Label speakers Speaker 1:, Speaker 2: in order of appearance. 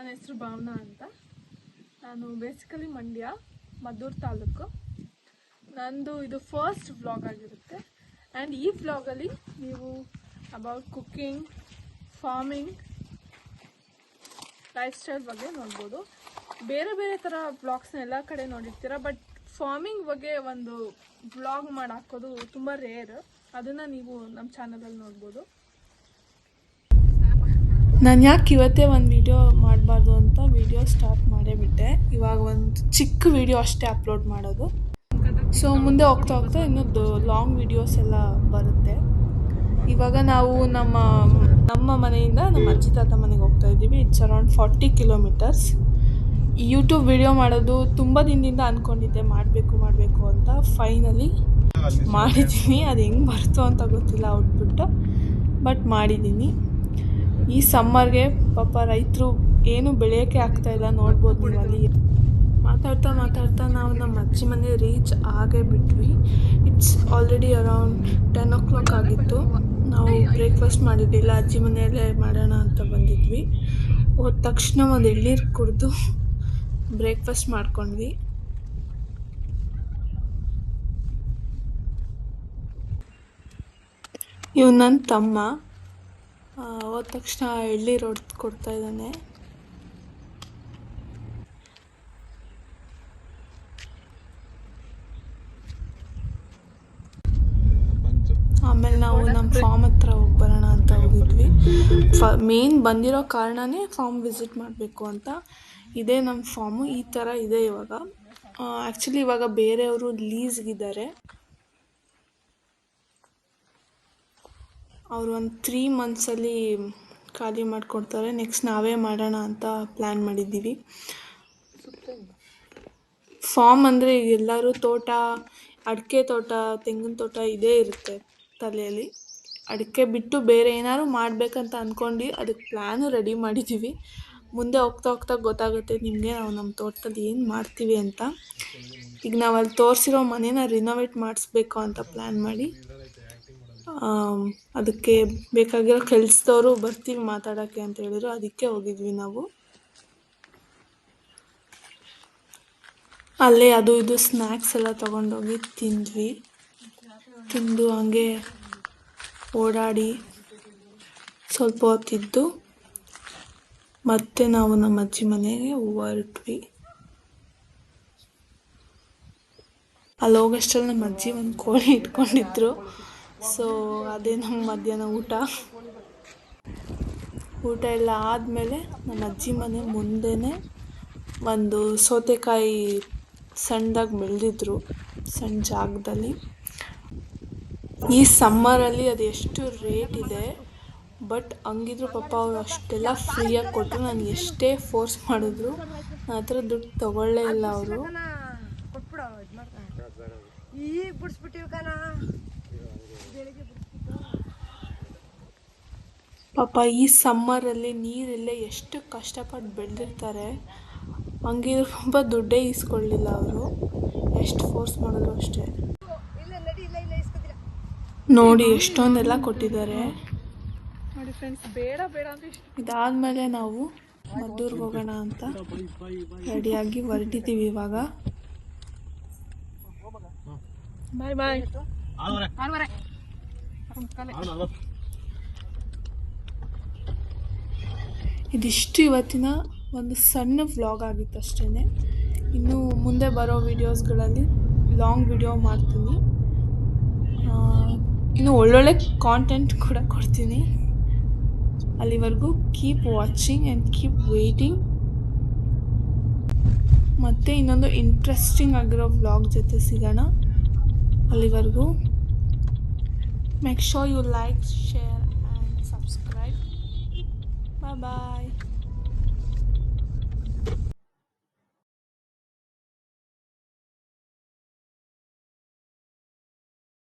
Speaker 1: ನನ್ನ ಹೆಸರು ಭಾವನಾ ಅಂತ. ನಾನು ಬೇಸಿಕಲಿ ಮಂಡ್ಯ, ಮದ್ದೂರು ತಾಲೂಕು. ನಂದು ಇದು ಫಸ್ಟ್ ವ್ಲಾಗ್ ಆಗಿರುತ್ತೆ. ಆ್ಯಂಡ್ ಈ ವ್ಲಾಗಲ್ಲಿ ನೀವು about cooking farming lifestyle ಬಗ್ಗೆ ನೋಡ್ಬೋದು. ಬೇರೆ ಬೇರೆ ಥರ ವ್ಲಾಗ್ಸ್ನ ಎಲ್ಲ ಕಡೆ ನೋಡಿರ್ತೀರ ಬಟ್ ಫಾರ್ಮಿಂಗ್ ಬಗ್ಗೆ ಒಂದು ವ್ಲಾಗ್ ಮಾಡಿ ಹಾಕೋದು ತುಂಬ ರೇರ್ ಅದನ್ನು ನೀವು ನಮ್ಮ ಚಾನಲಲ್ಲಿ ನೋಡ್ಬೋದು. ನಾನು ಯಾಕೆ ಇವತ್ತೇ ಒಂದು ವೀಡಿಯೋ ಮಾಡಬಾರ್ದು ಅಂತ ವೀಡಿಯೋ ಸ್ಟಾರ್ಟ್ ಮಾಡೇ ಬಿಟ್ಟೆ. ಇವಾಗ ಒಂದು ಚಿಕ್ಕ ವೀಡಿಯೋ ಅಷ್ಟೇ ಅಪ್ಲೋಡ್ ಮಾಡೋದು. ಸೊ ಮುಂದೆ ಹೋಗ್ತಾ ಹೋಗ್ತಾ ಇನ್ನೊಂದು ಲಾಂಗ್ ವೀಡಿಯೋಸ್ ಎಲ್ಲ ಬರುತ್ತೆ. ಇವಾಗ ನಾವು ನಮ್ಮ ನಮ್ಮ ಮನೆಯಿಂದ ನಮ್ಮ ಅಜ್ಜಿ ತಾತ ಮನೆಗೆ ಹೋಗ್ತಾ ಇದ್ದೀವಿ. It's around forty kilometers YouTube video ಮಾಡೋದು ತುಂಬ ದಿನದಿಂದ ಅಂದ್ಕೊಂಡಿದ್ದೆ ಮಾಡಬೇಕು ಮಾಡಬೇಕು ಅಂತ ಫೈನಲಿ ಮಾಡಿದ್ದೀನಿ. ಅದು ಹೆಂಗೆ ಬರ್ತು ಅಂತ ಗೊತ್ತಿಲ್ಲ ಔಟ್ಬಿಟ್ಟು ಬಟ್ ಮಾಡಿದ್ದೀನಿ. ಈ ಸಮ್ಮರ್ಗೆ ಪಾಪ ರೈತರು ಏನು ಬೆಳೆಯೋಕೆ ಆಗ್ತಾ ಇಲ್ಲ, ನೋಡ್ಬೋದು ನೀವು ಅಲ್ಲಿ. ಮಾತಾಡ್ತಾ ಮಾತಾಡ್ತಾ ನಾವು ನಮ್ಮ ಅಜ್ಜಿ ಮನೆ ರೀಚ್ ಆಗೇ ಬಿಟ್ವಿ. It's already around ten o'clock ಆಗಿತ್ತು. ನಾವು ಬ್ರೇಕ್ಫಾಸ್ಟ್ ಮಾಡಿದ್ದಿಲ್ಲ ಅಜ್ಜಿ ಮನೆಯಲ್ಲೇ ಮಾಡೋಣ ಅಂತ ಬಂದಿದ್ವಿ. ಹೋದ ತಕ್ಷಣ ಒಂದು ಎಳ್ನೀರು ಕುಡಿದು ಬ್ರೇಕ್ಫಾಸ್ಟ್ ಮಾಡ್ಕೊಂಡ್ವಿ. ಇವ್ ನನ್ನ ತಮ್ಮ ಹೋದ ತಕ್ಷಣ ಎಳ್ಳೀರು ಹೊಡ್ದು ಕೊಡ್ತಾ ಇದ್ದಾನೆ. ಆಮೇಲೆ ನಾವು ನಮ್ಮ ಫಾರ್ಮ್ ಹತ್ರ ಹೋಗಿ ಬರೋಣ ಅಂತ ಹೋಗಿದ್ವಿ. ಫ ಮೇನ್ ಬಂದಿರೋ ಕಾರಣನೇ ಫಾರ್ಮ್ ವಿಸಿಟ್ ಮಾಡಬೇಕು ಅಂತ. ಇದೇ ನಮ್ಮ ಫಾರ್ಮು, ಈ ಥರ ಇದೆ ಇವಾಗ. ಆ್ಯಕ್ಚುಲಿ ಇವಾಗ ಬೇರೆಯವರು ಲೀಸ್ಗಿದ್ದಾರೆ ಅವರು ಒಂದು ತ್ರೀ ಮಂತ್ಸಲ್ಲಿ ಖಾಲಿ ಮಾಡಿಕೊಡ್ತಾರೆ. ನೆಕ್ಸ್ಟ್ ನಾವೇ ಮಾಡೋಣ ಅಂತ ಪ್ಲ್ಯಾನ್ ಮಾಡಿದ್ದೀವಿ. ಫಾರ್ಮ್ ಅಂದರೆ ಈಗ ಎಲ್ಲರೂ ತೋಟ, ಅಡಿಕೆ ತೋಟ, ತೆಂಗಿನ ತೋಟ ಇದೇ ಇರುತ್ತೆ ತಲೆಯಲ್ಲಿ. ಅಡಿಕೆ ಬಿಟ್ಟು ಬೇರೆ ಏನಾದ್ರು ಮಾಡಬೇಕಂತ ಅಂದ್ಕೊಂಡು ಅದಕ್ಕೆ ಪ್ಲ್ಯಾನು ರೆಡಿ ಮಾಡಿದ್ದೀವಿ. ಮುಂದೆ ಹೋಗ್ತಾ ಹೋಗ್ತಾ ಗೊತ್ತಾಗುತ್ತೆ ನಿಮಗೆ ನಾವು ನಮ್ಮ ತೋಟದಲ್ಲಿ ಏನು ಮಾಡ್ತೀವಿ ಅಂತ. ಈಗ ನಾವು ಅಲ್ಲಿ ತೋರಿಸಿರೋ ಮನೇನ ರಿನೋವೇಟ್ ಮಾಡಿಸ್ಬೇಕು ಅಂತ ಪ್ಲ್ಯಾನ್ ಮಾಡಿ. ಅದಕ್ಕೆ ಬೇಕಾಗಿರೋ ಕೆಲಸದವರು ಬರ್ತೀವಿ ಮಾತಾಡೋಕ್ಕೆ ಅಂತ ಹೇಳಿದ್ರು. ಅದಕ್ಕೆ ಹೋಗಿದ್ವಿ ನಾವು. ಅಲ್ಲೇ ಅದು ಇದು ಸ್ನ್ಯಾಕ್ಸ್ ಎಲ್ಲ ತೊಗೊಂಡೋಗಿ ತಿಂದ್ವಿ. ತಿಂದು ಹಂಗೆ ಓಡಾಡಿ ಸ್ವಲ್ಪ ಹೊತ್ತಿದ್ದು ಮತ್ತೆ ನಾವು ನಮ್ಮ ಅಜ್ಜಿ ಮನೆಗೆ ಹೊರಟ್ವಿ. ಅಲ್ಲಿ ಹೋಗೋಷ್ಟರಲ್ಲಿ ನಮ್ಮ ಅಜ್ಜಿ ಒಂದು ಕೋಳಿ ಇಟ್ಕೊಂಡಿದ್ರು. ಸೊ ಅದೇ ನಮ್ಮ ಮಧ್ಯಾಹ್ನ ಊಟ. ಊಟ ಎಲ್ಲ ಆದಮೇಲೆ ನಮ್ಮ ಅಜ್ಜಿ ಮನೆ ಮುಂದೆನೇ ಒಂದು ಸೌತೆಕಾಯಿ ಸಣ್ಣದಾಗಿ ಬೆಳೆದಿದ್ರು ಸಣ್ಣ ಜಾಗದಲ್ಲಿ. ಈ ಸಮ್ಮರಲ್ಲಿ ಅದು ಎಷ್ಟು ರೇಟ್ ಇದೆ ಬಟ್ ಹಂಗಿದ್ರು ಪಾಪ ಅವ್ರು ಅಷ್ಟೆಲ್ಲ ಫ್ರೀಯಾಗಿ ಕೊಟ್ಟರು ನಾನು ಎಷ್ಟೇ ಫೋರ್ಸ್ ಮಾಡಿದ್ರು ಆ ಥರ ದುಡ್ಡು ತಗೊಳ್ಳೇ ಇಲ್ಲ ಅವರು
Speaker 2: ಕೊಟ್ಬಿಡ ಇದು ಮಾಡ್ತಾನೆ ಈಗ ಬಿಡಿಸ್ಬಿಟ್ಟಿವಿ ಕಣ
Speaker 1: ಪಾಪ ಈ ಸಮ್ಮರಲ್ಲಿ ನೀರೆಲ್ಲ ಎಷ್ಟು ಕಷ್ಟಪಟ್ಟು ಬೆಳೆದಿರ್ತಾರೆ. ಹಂಗಿದ್ರು ಪಾಪ ದುಡ್ಡೇ ಇಸ್ಕೊಳ್ಳಿಲ್ಲ ಅವರು. ಎಷ್ಟು ಫೋರ್ಸ್ ಮಾಡಿದ್ರು ಅಷ್ಟೇ.
Speaker 2: ಇಲ್ಲ ನಡಿ ಇಲ್ಲ ಇಲ್ಲ ಇಸ್ಕೊತಿಲ್ಲ
Speaker 1: ನೋಡಿ ಎಷ್ಟೊಂದೆಲ್ಲ ಕೊಟ್ಟಿದ್ದಾರೆ. ನೋಡಿ ಫ್ರೆಂಡ್ಸ್ ಬೇಡ ಬೇಡ ಅಂದ್ರೆ ಇದಾದ್ಮೇಲೆ ನಾವು ಮದ್ದೂರ್ಗೆ ಹೋಗೋಣ ಅಂತ ರೆಡಿಯಾಗಿ ಹೊರಟಿದ್ದೀವಿ ಇವಾಗ. ಬಾಯ್ ಬಾಯ್ ಇದಿಷ್ಟು ಇವತ್ತಿನ ಒಂದು ಸಣ್ಣ ವ್ಲಾಗ್ ಆಗಿತ್ತು ಅಷ್ಟೇ ಇನ್ನು ಮುಂದೆ ಬರೋ ವೀಡಿಯೋಸ್ಗಳಲ್ಲಿ ಲಾಂಗ್ ವಿಡಿಯೋ ಮಾಡ್ತೀನಿ. ಇನ್ನು ಒಳ್ಳೊಳ್ಳೆ ಕಾಂಟೆಂಟ್ ಕೂಡ ಕೊಡ್ತೀನಿ. ಅಲ್ಲಿವರೆಗೂ keep watching and keep waiting ಮತ್ತು ಇನ್ನೊಂದು ಇಂಟ್ರೆಸ್ಟಿಂಗ್ ಆಗಿರೋ ವ್ಲಾಗ್ ಜೊತೆ ಸಿಗೋಣ. ಅಲ್ಲಿವರೆಗೂ make sure you like share and subscribe bye bye